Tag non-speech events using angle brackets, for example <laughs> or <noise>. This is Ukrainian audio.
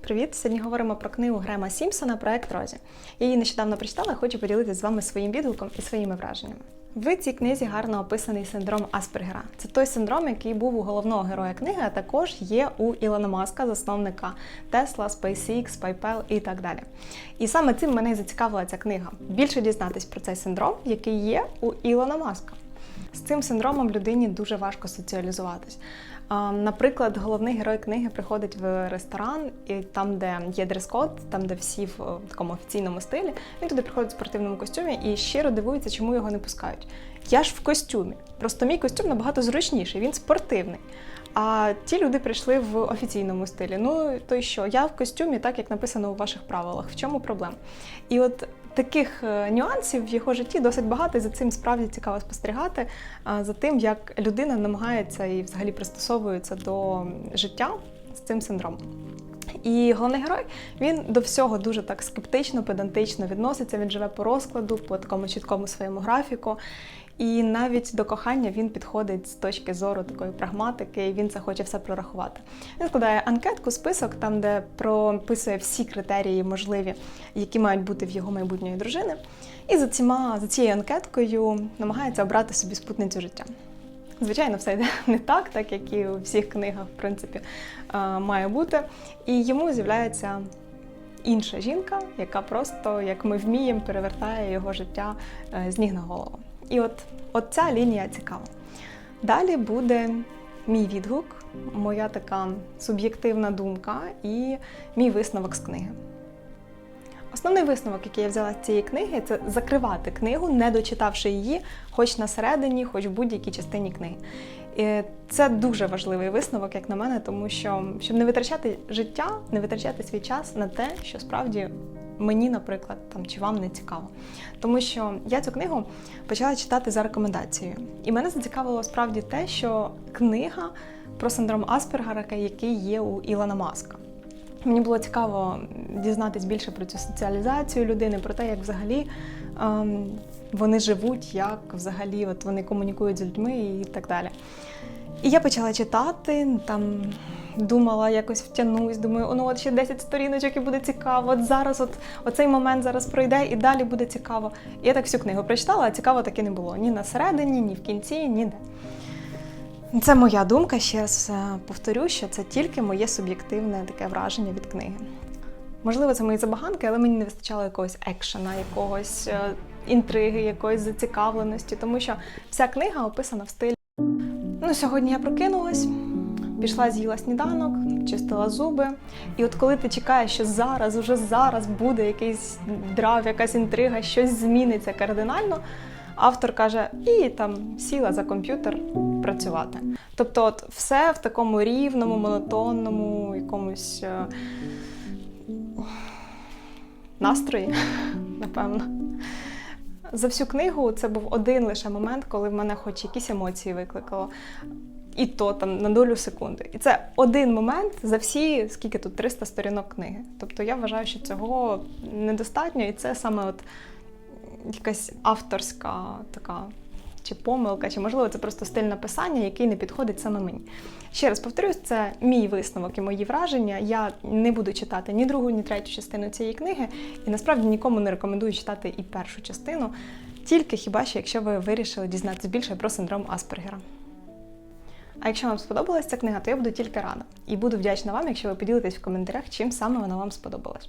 Привіт! Сьогодні говоримо про книгу Грема Сімпсона Проект Розі. Я її нещодавно прочитала, хочу поділитися з вами своїм відгуком і своїми враженнями. В цій книзі гарно описаний синдром Аспергера. Це той синдром, який був у головного героя книги, а також є у Ілона Маска, засновника Tesla, SpaceX, PayPal і так далі. І саме цим мене зацікавила ця книга. Більше дізнатись про цей синдром, який є у Ілона Маска. З цим синдромом людині дуже важко соціалізуватись. Наприклад, головний герой книги приходить в ресторан, і там, де є дрес-код, там, де всі в такому офіційному стилі, він туди приходить в спортивному костюмі і щиро дивується, чому його не пускають. Я ж в костюмі. Просто мій костюм набагато зручніший, він спортивний. А ті люди прийшли в офіційному стилі. Ну то й що? Я в костюмі, так як написано у ваших правилах. В чому проблема? І от таких е, нюансів в його житті досить багато, і за цим справді цікаво спостерігати, за тим, як людина намагається і взагалі пристосовується до життя з цим синдромом. І головний герой він до всього дуже так скептично, педантично відноситься. Він живе по розкладу, по такому чіткому своєму графіку. І навіть до кохання він підходить з точки зору такої прагматики, і він це хоче все прорахувати. Він складає анкетку, список, там, де прописує всі критерії можливі, які мають бути в його майбутньої дружини. І за, ціма, за цією анкеткою намагається обрати собі спутницю життя. Звичайно, все йде <laughs> не так, так як і у всіх книгах, в принципі, е, має бути. І йому з'являється інша жінка, яка просто, як ми вміємо, перевертає його життя е, з ніг на голову. І от, от ця лінія цікава. Далі буде мій відгук, моя така суб'єктивна думка і мій висновок з книги. Основний висновок, який я взяла з цієї книги, це закривати книгу, не дочитавши її, хоч на середині, хоч в будь-якій частині книги. І це дуже важливий висновок, як на мене, тому що щоб не витрачати життя, не витрачати свій час на те, що справді мені, наприклад, там чи вам не цікаво. Тому що я цю книгу почала читати за рекомендацією. І мене зацікавило справді те, що книга про синдром Аспергера, який є у Ілона Маска. Мені було цікаво дізнатись більше про цю соціалізацію людини, про те, як взагалі ем, вони живуть, як взагалі от вони комунікують з людьми і так далі. І я почала читати, там думала, якось втягнусь, думаю, ну от ще 10 сторіночок і буде цікаво. От зараз, от оцей момент зараз пройде і далі буде цікаво. І я так всю книгу прочитала, а цікаво таки не було ні на середині, ні в кінці, ніде. Це моя думка. Ще раз е, повторю, що це тільки моє суб'єктивне таке враження від книги. Можливо, це мої забаганки, але мені не вистачало якогось екшена, якогось е, інтриги, якоїсь зацікавленості, тому що вся книга описана в стилі. Ну, сьогодні я прокинулась, пішла, з'їла сніданок, чистила зуби. І от коли ти чекаєш, що зараз, уже зараз буде якийсь драв, якась інтрига, щось зміниться кардинально. Автор каже, і там сіла за комп'ютер працювати. Тобто, от все в такому рівному, монотонному, якомусь е, настрої, <laughs> напевно. За всю книгу це був один лише момент, коли в мене хоч якісь емоції викликало. І то там на долю секунди. І це один момент за всі, скільки тут 300 сторінок книги. Тобто я вважаю, що цього недостатньо, і це саме от якась авторська така чи помилка, чи можливо це просто стиль написання, який не підходить саме мені. Ще раз повторюсь, це мій висновок і мої враження. Я не буду читати ні другу, ні третю частину цієї книги, і насправді нікому не рекомендую читати і першу частину, тільки хіба що якщо ви вирішили дізнатися більше про синдром Аспергера. А якщо вам сподобалася ця книга, то я буду тільки рада. І буду вдячна вам, якщо ви поділитесь в коментарях, чим саме вона вам сподобалась.